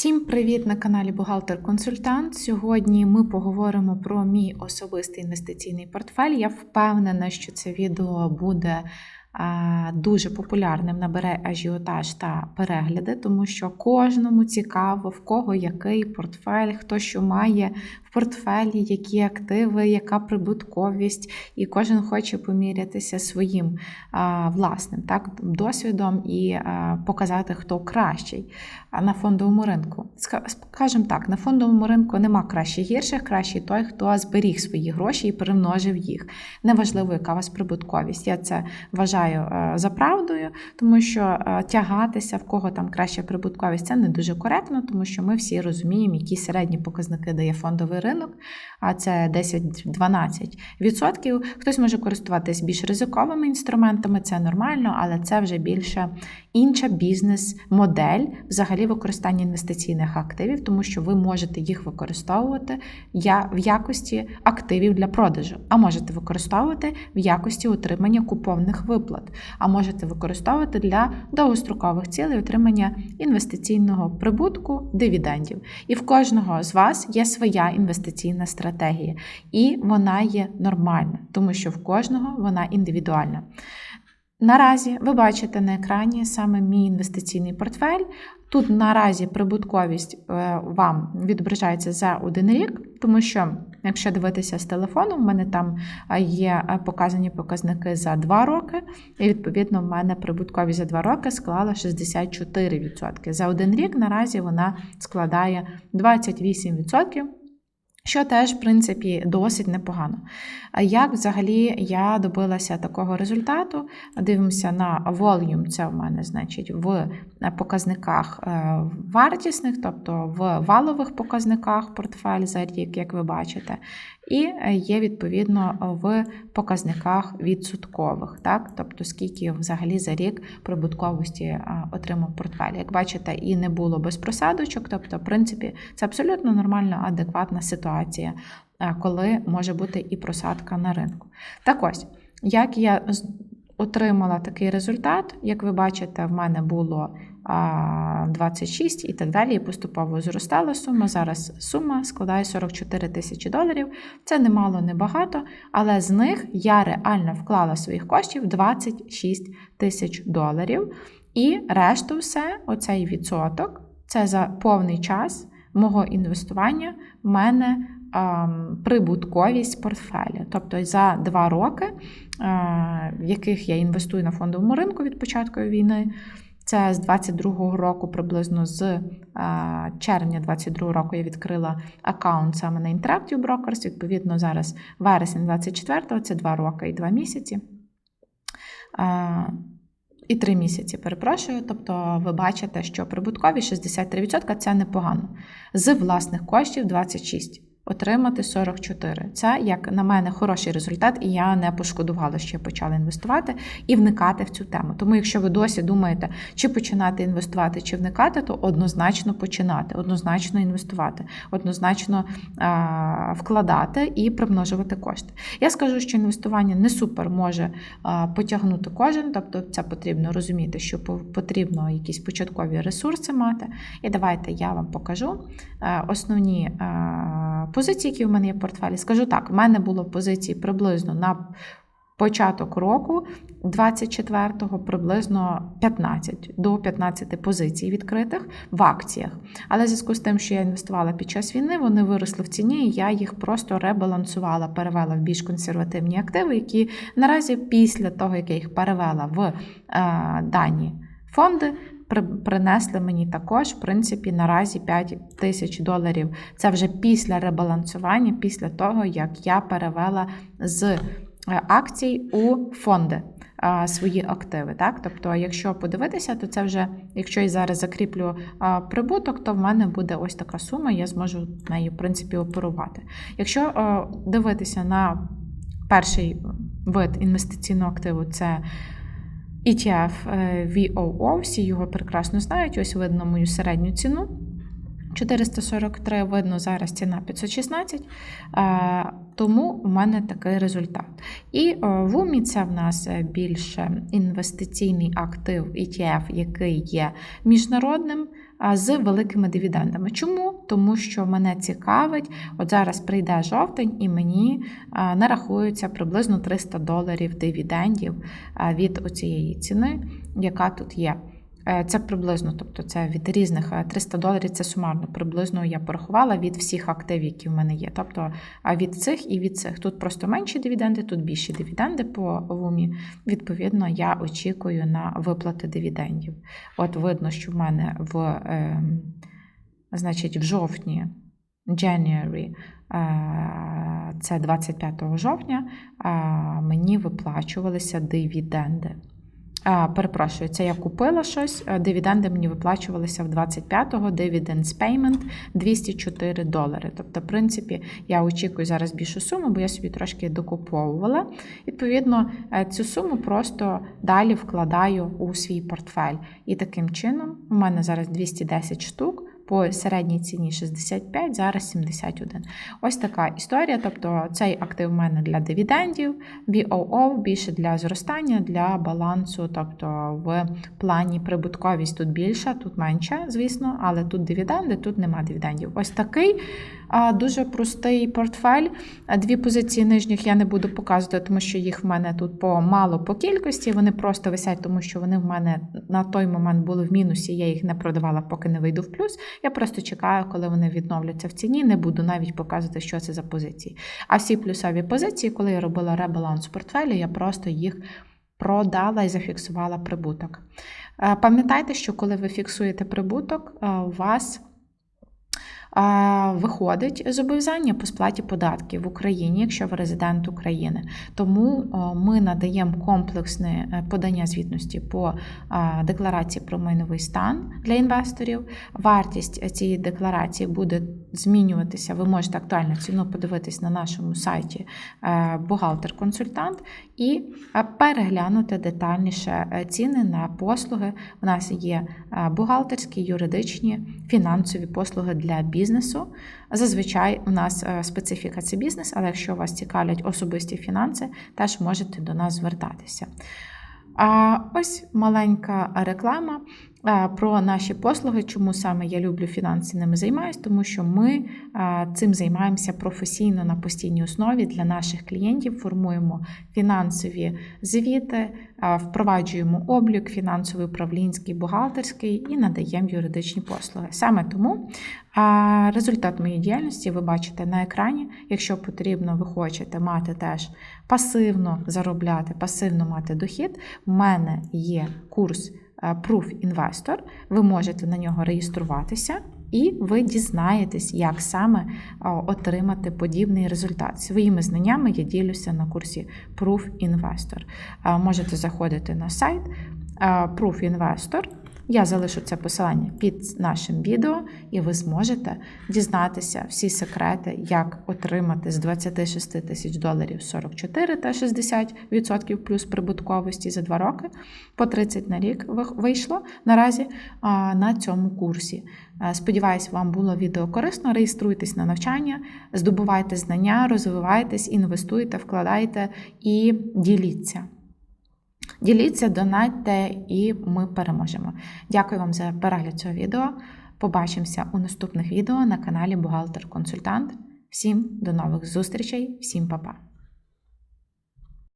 Всім привіт на каналі Бухгалтер-Консультант. Сьогодні ми поговоримо про мій особистий інвестиційний портфель. Я впевнена, що це відео буде дуже популярним, набере ажіотаж та перегляди, тому що кожному цікаво, в кого який портфель, хто що має в портфелі, які активи, яка прибутковість, і кожен хоче помірятися своїм власним так, досвідом і показати, хто кращий на фондовому ринку. Скажімо так, на фондовому ринку нема краще гірших, кращий той, хто зберіг свої гроші і перемножив їх. Неважливо, яка у вас прибутковість. Я це вважаю е, за правдою, тому що е, тягатися, в кого там краща прибутковість, це не дуже коректно, тому що ми всі розуміємо, які середні показники дає фондовий ринок, а це 10-12%. Хтось може користуватись більш ризиковими інструментами, це нормально, але це вже більше інша бізнес-модель взагалі використання інвестиційних активів, тому що ви можете їх використовувати в якості активів для продажу, а можете використовувати в якості отримання купонних виплат, а можете використовувати для довгострокових цілей отримання інвестиційного прибутку, дивідендів. І в кожного з вас є своя інвестиційна стратегія, і вона є нормальна, тому що в кожного вона індивідуальна. Наразі ви бачите на екрані саме мій інвестиційний портфель. Тут наразі прибутковість е, вам відображається за один рік, тому що, якщо дивитися з телефону, в мене там є показані показники за 2 роки, і відповідно в мене прибуткові за 2 роки склала 64%. За один рік наразі вона складає 28% що теж, в принципі, досить непогано. Як взагалі я добилася такого результату? Дивимося на volume, це в мене, значить, в показниках е, вартісних, тобто в валових показниках портфель за рік, як ви бачите і е, є відповідно в показниках відсоткових, так? тобто скільки взагалі за рік прибутковості е, отримав портфель. Як бачите, і не було без просадочок, тобто, в принципі, це абсолютно нормальна, адекватна ситуація, е, коли може бути і просадка на ринку. Так ось, як я отримала такий результат, як ви бачите, в мене було 26 і так далі. І поступово зростала сума. Зараз сума складає 44 тисячі доларів. Це немало, не багато, але з них я реально вклала своїх коштів 26 тисяч доларів. І решту все, оцей відсоток, це за повний час мого інвестування в мене прибутковість портфеля. Тобто за два роки, в яких я інвестую на фондовому ринку від початку війни. Це з 22-го року, приблизно з червня 22-го року я відкрила аккаунт саме на Interactive Brokers. Відповідно, зараз вересень 24-го, це 2 роки і 2 місяці. І 3 місяці, перепрошую. Тобто, ви бачите, що прибуткові 63% це непогано. З власних коштів 26% отримати 44. Це, як на мене, хороший результат, і я не пошкодувала, що я почала інвестувати і вникати в цю тему. Тому, якщо ви досі думаєте, чи починати інвестувати, чи вникати, то однозначно починати, однозначно інвестувати, однозначно а, вкладати і примножувати кошти. Я скажу, що інвестування не супер може а, потягнути кожен, тобто це потрібно розуміти, що потрібно якісь початкові ресурси мати. І давайте я вам покажу а, основні. А, позиції, які в мене є в портфелі, скажу так: в мене було позиції приблизно на початок року 24-го приблизно 15 до 15 позицій відкритих в акціях. Але в зв'язку з тим, що я інвестувала під час війни, вони виросли в ціні, і я їх просто ребалансувала, перевела в більш консервативні активи, які наразі після того, як я їх перевела в е, дані фонди, принесли мені також, в принципі, наразі 5 тисяч доларів. Це вже після ребалансування, після того, як я перевела з е, акцій у фонди. Свої активи, так? Тобто, якщо подивитися, то це вже, якщо я зараз закріплю прибуток, то в мене буде ось така сума, я зможу нею, в принципі, оперувати. Якщо дивитися на перший вид інвестиційного активу, це ETF VOO, всі його прекрасно знають. Ось видно мою середню ціну. 443, видно, зараз ціна 516, е, тому в мене такий результат. І е, в умі це в нас більше інвестиційний актив ETF, який є міжнародним з великими дивідендами. Чому? Тому що мене цікавить, от зараз прийде жовтень і мені нарахується приблизно 300 доларів дивідендів від цієї ціни, яка тут є. Е, це приблизно, тобто це від різних 300 е, доларів, це сумарно приблизно я порахувала від всіх активів, які в мене є. Тобто від цих і від цих. Тут просто менші дивіденди, тут більші дивіденди по ВУМі. Відповідно, я очікую на виплати дивідендів. От видно, що в мене в е, значить, в жовтні, January, е, це 25 жовтня, е, мені виплачувалися дивіденди. Перепрошую, це я купила щось. Дивіденди мені виплачувалися в 25-го, Dividends Payment 204 долари. Тобто, в принципі, я очікую зараз більшу суму, бо я собі трошки докуповувала. Відповідно, е, цю суму просто далі вкладаю у свій портфель. І таким чином, у мене зараз 210 штук по середній ціні 65, зараз 71. Ось така історія. Тобто цей актив в мене для дивідендів, BOO більше для зростання, для балансу, тобто в плані прибутковість тут більша, тут менша, звісно, але тут дивіденди, тут нема дивідендів. Ось такий дуже простий портфель. Дві позиції нижніх я не буду показувати, тому що їх в мене тут помало по кількості. Вони просто висять, тому що вони в мене на той момент були в мінусі. Я їх не продавала, поки не вийду в плюс. Я просто чекаю, коли вони відновляться в ціні. Не буду навіть показувати, що це за позиції. А всі плюсові позиції, коли я робила ребаланс портфелю, я просто їх продала і зафіксувала прибуток. Пам'ятайте, що коли ви фіксуєте прибуток, у вас виходить зобов'язання по сплаті податків в Україні, якщо ви резидент України. Тому ми надаємо комплексне е, подання звітності по декларації про майновий стан для інвесторів. Вартість цієї декларації буде змінюватися. Ви можете актуальну ціну подивитись на нашому сайті е, бухгалтер-консультант і е, переглянути детальніше ціни на послуги. У нас є бухгалтерські, юридичні, фінансові послуги для бізнесу. Зазвичай у нас е, специфіка це бізнес, але якщо вас цікавлять особисті фінанси, теж можете до нас звертатися. А ось маленька реклама про наші послуги, чому саме я люблю фінанси ними займаюся, тому що ми цим займаємося професійно на постійній основі для наших клієнтів, формуємо фінансові звіти, впроваджуємо облік, фінансовий управлінський, бухгалтерський і надаємо юридичні послуги. Саме тому результат моєї діяльності ви бачите на екрані. Якщо потрібно, ви хочете мати теж пасивно заробляти, пасивно мати дохід, в мене є курс. Е, Proof Investor, ви можете на нього реєструватися. І ви дізнаєтесь, як саме е, отримати подібний результат. Своїми знаннями я ділюся на курсі Proof Investor. Е, можете заходити на сайт Proof Investor, я залишу це посилання під нашим відео, і ви зможете дізнатися всі секрети, як отримати з 26 тисяч доларів 44 та 60% плюс прибутковості за 2 роки, по 30 на рік вийшло наразі на цьому курсі. Сподіваюсь, вам було відео корисно. Реєструйтесь на навчання, здобувайте знання, розвивайтесь, інвестуйте, вкладайте і діліться. Діліться, донатьте, і ми переможемо. Дякую вам за перегляд цього відео. Побачимося у наступних відео на каналі Бухгалтер-Консультант. Всім до нових зустрічей, всім па-па!